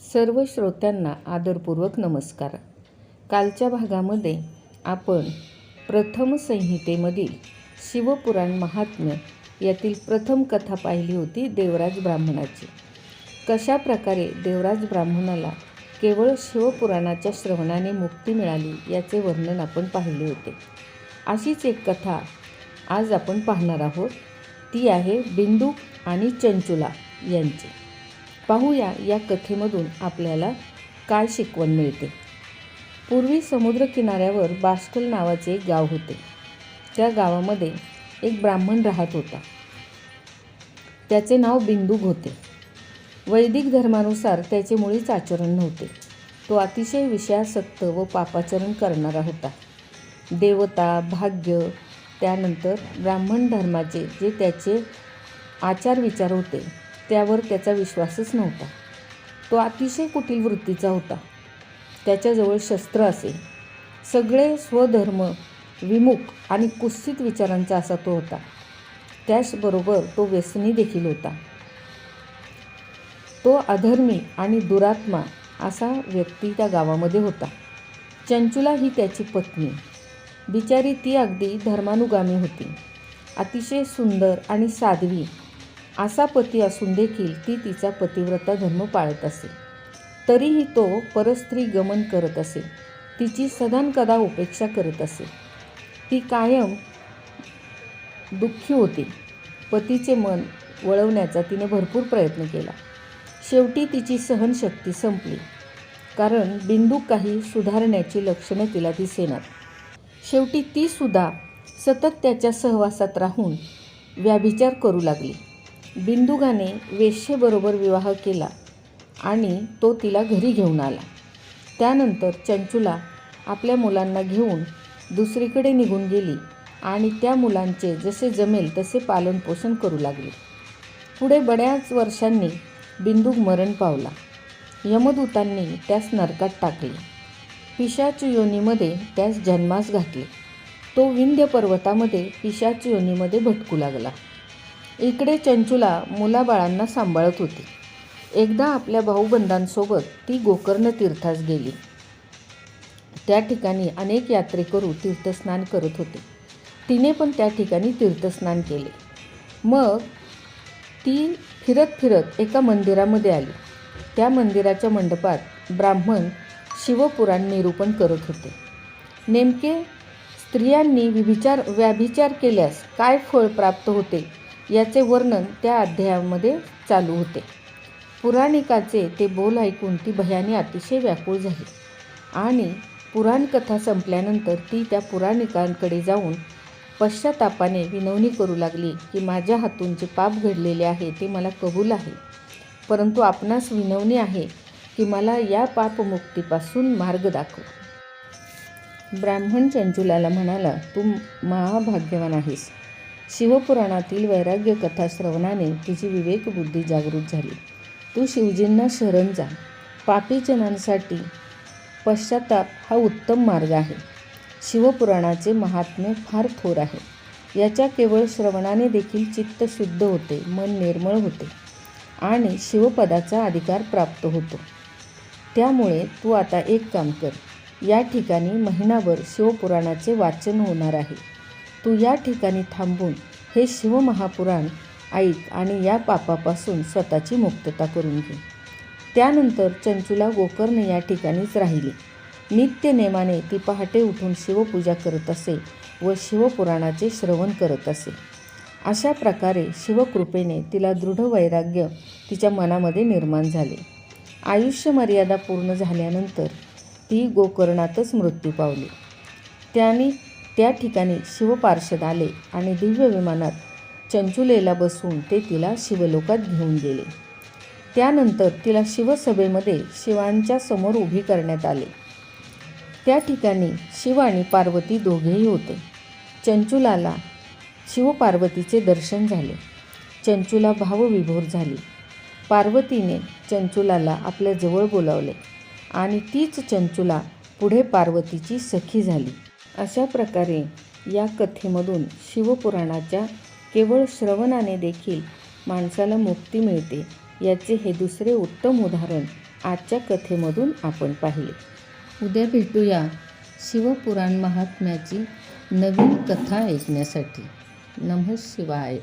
सर्व श्रोत्यांना आदरपूर्वक नमस्कार. कालच्या भागामध्ये आपण प्रथम संहितेमधील शिवपुराण महात्म्य यातील प्रथम कथा पाहिली होती देवराज ब्राह्मणाची. कशा प्रकारे देवराज ब्राह्मणाला केवळ शिवपुराणाच्या श्रवणाने मुक्ती मिळाली याचे वर्णन आपण पाहिले होते. अशीच एक कथा आज आपण पाहणार आहोत. ती आहे बिंदू आणि चंचुला यांची. पाहूया या कथेमधून आपल्याला काय शिकवण मिळते. पूर्वी समुद्रकिनाऱ्यावर बाष्कल नावाचे एक गाव होते. त्या गावामध्ये एक ब्राह्मण राहत होता. त्याचे नाव बिंदूक होते. वैदिक धर्मानुसार त्याचे मुळीच आचरण नव्हते. तो अतिशय विषयासक्त व पापाचरण करणारा होता. देवता भाग्य त्यानंतर ब्राह्मण धर्माचे जे त्याचे आचार विचार होते त्यावर त्याचा विश्वासच नव्हता. तो अतिशय कुटील वृत्तीचा होता. त्याच्याजवळ शस्त्र असे. सगळे स्वधर्म विमुख आणि कुस्सित विचारांचा असा तो होता. त्याचबरोबर तो व्यसनी देखील होता. तो अधर्मी आणि दुरात्मा असा व्यक्ती त्या गावामध्ये होता. चंचुला ही त्याची पत्नी. बिचारी ती अगदी धर्मानुगामी होती. अतिशय सुंदर आणि साध्वी असा पती असून देखील ती तिचा पतिव्रता धर्म पाळत असे. तरीही तो परस्त्री गमन करत असे. तिची सदानकदा उपेक्षा करत असे. ती कायम दुःखी होती. पतीचे मन वळवण्याचा तिने भरपूर प्रयत्न केला. शेवटी तिची सहनशक्ती संपली. कारण बिंदू काही सुधारण्याची लक्षणं तिला दिसेनात. शेवटी ती सुद्धा सतत त्याच्या सहवासात राहून व्याभिचार करू लागली. बिंदुगाने वेश्येबरोबर विवाह केला आणि तो तिला घरी घेऊन आला. त्यानंतर चंचुला आपल्या मुलांना घेऊन दुसरीकडे निघून गेली आणि त्या मुलांचे जसे जमेल तसे पालनपोषण करू लागली. पुढे बऱ्याच वर्षांनी बिंदूक मरण पावला. यमदूतांनी त्यास नरकात टाकले. पिशाच योनीमध्ये त्यास जन्मास घातले. तो विंध्य पर्वतामध्ये पिशाच योनीमध्ये भटकू लागला. इकडे चंचुला मुलाबाळांना सांभाळत होती. एकदा आपल्या भाऊबंधांसोबत ती गोकर्ण तीर्थास गेली. त्या ठिकाणी अनेक यात्रेकरू तीर्थस्नान करत होते. तिने पण त्या ठिकाणी तीर्थस्नान केले. मग ती फिरत फिरत एका मंदिरामध्ये आली. त्या मंदिराच्या मंडपात ब्राह्मण शिवपुराण निरूपण करत होते. नेमके स्त्रियांनी विभिचार व्याभिचार केल्यास काय फळ प्राप्त होते? याचे वर्णन त्या अध्यायामध्ये चालू होते. पुराणिकाचे ते बोल ऐकून ती भयाने अतिशय व्याकुळ झाली आणि पुराणकथा संपल्यानंतर ती त्या पुराणिकांकडे जाऊन पश्चातापाने विनवणी करू लागली की माझ्या हातून जे पाप घडलेले आहे ते मला कबूल आहे. परंतु आपणास विनवणी आहे की मला या पापमुक्तीपासून मार्ग दाखव. ब्राह्मण चंचुलाला म्हणाला तू महाभाग्यवान आहेस. शिवपुराणातील वैराग्य कथा श्रवणाने तिची विवेकबुद्धी जागृत झाली. तू शिवजींना शरण जा. पापीजनांसाठी पश्चाताप हा उत्तम मार्ग आहे. शिवपुराणाचे महात्म्य फार थोर आहे. याच्या केवळ श्रवणाने देखील चित्त शुद्ध होते मन निर्मळ होते आणि शिवपदाचा अधिकार प्राप्त होतो. त्यामुळे तू आता एक काम कर. या ठिकाणी महिनाभर शिवपुराणाचे वाचन होणार आहे. तू या ठिकाणी थांबून हे शिवमहापुराण ऐक आणि या पापापासून स्वतःची मुक्तता करून घे. त्यानंतर चंचुला गोकर्ण या ठिकाणीच राहिली. नित्य नेमाने ती पहाटे उठून शिवपूजा करत असे व शिवपुराणाचे श्रवण करत असे. अशा प्रकारे शिवकृपेने तिला दृढ वैराग्य तिच्या मनामध्ये निर्माण झाले. आयुष्य मर्यादा पूर्ण झाल्यानंतर ती गोकर्णातच मृत्यू पावली. त्याने त्या ठिकाणी शिवपार्षद आले आणि दिव्य विमानात चंचुलेला बसून ते तिला शिवलोकात घेऊन गेले. त्यानंतर तिला शिवसभेमध्ये शिवांच्या समोर उभी करण्यात आले. त्या ठिकाणी शिव आणि पार्वती दोघेही होते. चंचुलाला शिवपार्वतीचे दर्शन झाले. चंचुला भावविभोर झाली. पार्वतीने चंचुलाला आपल्या जवळ बोलावले आणि तीच चंचुला पुढे पार्वतीची सखी झाली. अशा प्रकारे या कथेमधून शिवपुराणाच्या केवळ श्रवणाने देखील माणसाला मुक्ती मिळते याचे हे दुसरे उत्तम उदाहरण आजच्या कथेमधून आपण पाहिले. उद्या भेटूया शिवपुराण महात्म्याची नवीन कथा ऐकण्यासाठी. नमः शिवाय.